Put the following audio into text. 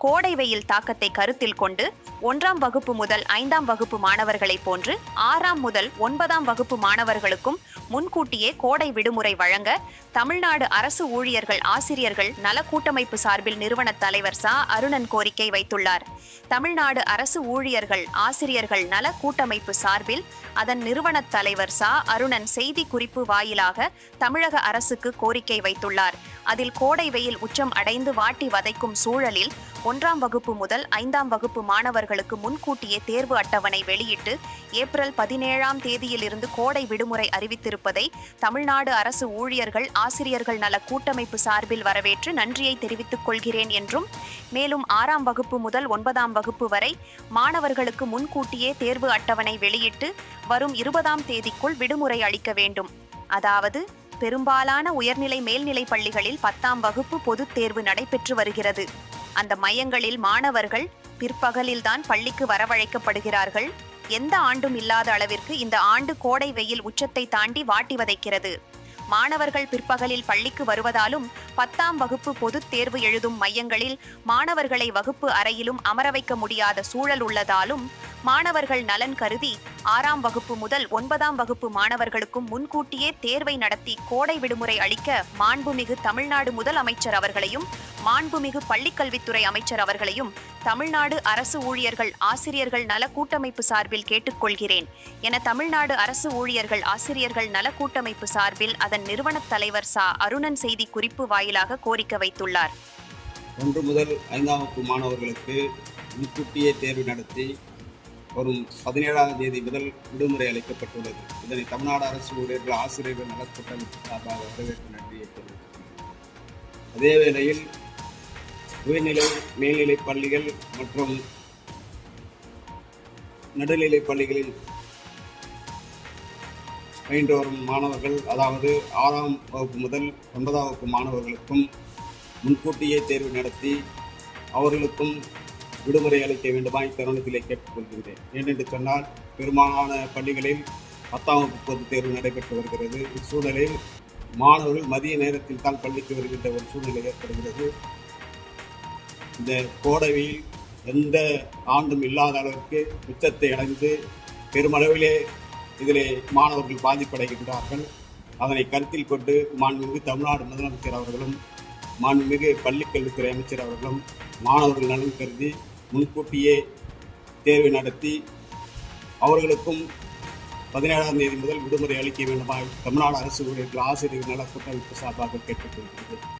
கோடை வெயில் தாக்கத்தை கருத்தில் கொண்டு ஒன்றாம் வகுப்பு முதல் ஐந்தாம் வகுப்பு மாணவர்களைப் போன்று ஆறாம் முதல் ஒன்பதாம் வகுப்பு மாணவர்களுக்கும் முன்கூட்டியே கோடை விடுமுறை வழங்க தமிழ்நாடு அரசு ஊழியர்கள் ஆசிரியர்கள் நல கூட்டமைப்பு சார்பில் நிறுவன தலைவர் சா. அருணன் கோரிக்கை வைத்துள்ளார். தமிழ்நாடு அரசு ஊழியர்கள் ஆசிரியர்கள் நல கூட்டமைப்பு சார்பில் அதன் நிறுவன தலைவர் சா. அருணன் செய்தி குறிப்பு வாயிலாக தமிழக அரசுக்கு கோரிக்கை வைத்துள்ளார். அதில் கோடை வெயில் உச்சம் அடைந்து வாட்டி வதைக்கும் சூழலில் ஒன்றாம் வகுப்பு முதல் ஐந்தாம் வகுப்பு மாணவர்களுக்கு முன்கூட்டியே தேர்வு அட்டவணை வெளியிட்டு ஏப்ரல் பதினேழாம் தேதியிலிருந்து கோடை விடுமுறை அறிவித்திருப்பதை தமிழ்நாடு அரசு ஊழியர்கள் ஆசிரியர்கள் நல கூட்டமைப்பு சார்பில் வரவேற்று நன்றியை தெரிவித்துக் கொள்கிறேன் என்றும் மேலும் ஆறாம் வகுப்பு முதல் ஒன்பதாம் வகுப்பு வரை மாணவர்களுக்கு முன்கூட்டியே தேர்வு அட்டவணை வெளியிட்டு வரும் இருபதாம் தேதிக்குள் விடுமுறை அளிக்க வேண்டும். அதாவது பெரும்பாலான உயர்நிலை மேல்நிலை பள்ளிகளில் பத்தாம் வகுப்பு பொதுத் தேர்வு நடைபெற்று வருகிறது. அந்த மையங்களில் மாணவர்கள் பிற்பகலில்தான் பள்ளிக்கு வரவழைக்கப்படுகிறார்கள். எந்த ஆண்டும் இல்லாத அளவிற்கு இந்த ஆண்டு கோடை வெயில் உச்சத்தை தாண்டி வாட்டி வதைக்கிறது. மாணவர்கள் பிற்பகலில் பள்ளிக்கு வருவதாலும் பத்தாம் வகுப்பு பொதுத் தேர்வு எழுதும் மையங்களில் மாணவர்களை வகுப்பு அறையிலும் அமர வைக்க முடியாத சூழல் உள்ளதாலும் மாணவர்கள் நலன் கருதி ஆறாம் வகுப்பு முதல் ஒன்பதாம் வகுப்பு மாணவர்களுக்கும் முன்கூட்டியே தேர்வை நடத்தி கோடை விடுமுறை அளிக்க மாண்புமிகு தமிழ்நாடு முதல் அமைச்சர் அவர்களையும் மாண்புமிகு பள்ளிக்கல்வித்துறை அமைச்சர் அவர்களையும் தமிழ்நாடு அரசு ஊழியர்கள் ஆசிரியர்கள் நல கூட்டமைப்பு சார்பில் கேட்டுக்கொள்கிறேன். என தமிழ்நாடு அரசு ஊழியர்கள் ஆசிரியர்கள் நல கூட்டமைப்பு சார்பில் அதன் நிறுவனத் தலைவர் சா. அருணன் செய்தி குறிப்பு வாயிலாக கோரிக்கை வைத்துள்ளார். ஒன்று முதல் ஐந்தாம் வகுப்பு மாணவர்களுக்கு முன்கூட்டியே தேர்வு நடத்தி வரும் பதினேழாம் தேதி முதல் விடுமுறை அளிக்கப்பட்டுள்ளது. இதனை தமிழ்நாடு அரசு ஊழியர்கள் ஆசிரியர்கள் நலக்கூட்டமைப்பு சார்பாக வரவேற்பு நன்றியை அதே வேளையில் உயர்நிலை மேல்நிலை பள்ளிகள் மற்றும் நடுநிலை பள்ளிகளில் பயின்று வரும் மாணவர்கள் அதாவது ஆறாம் வகுப்பு முதல் ஒன்பதாம் வகுப்பு மாணவர்களுக்கும் முன்கூட்டியே தேர்வு நடத்தி அவர்களுக்கும் விடுமுறை அளிக்க வேண்டுமா? இத்தருணத்திலே கேட்டுக்கொள்கின்றேன் ஏனென்று சொன்னால் பெரும்பாலான பள்ளிகளில் பத்தாம் வகுப்பு பொதுத் தேர்வு நடைபெற்று வருகிறது. இச்சூழலில் மாணவர்கள் மதிய நேரத்தில் தான் பள்ளிக்கு வருகின்ற ஒரு சூழ்நிலை ஏற்படுகிறது. இந்த கோடவையில் எந்த ஆண்டும் இல்லாத அளவிற்கு உச்சத்தை அடைந்து பெருமளவிலே இதிலே மாணவர்கள் பாதிப்படைகின்றார்கள். அதனை கருத்தில் கொண்டு மாண்புமிகு தமிழ்நாடு முதலமைச்சர் அவர்களும் மாண்புமிகு பள்ளிக்கல்வித்துறை அமைச்சர் அவர்களும் மாணவர்கள் நலன் கருதி முன்கூட்டியே தேர்வு நடத்தி அவர்களுக்கும் பதினேழாம் தேதி முதல் விடுமுறை அளிக்க வேண்டுமாய் தமிழ்நாடு அரசு ஊழியர்கள் ஆசிரியர் நல கூட்டமைப்பு சார்பாக கேட்டுக்கொள்கிறது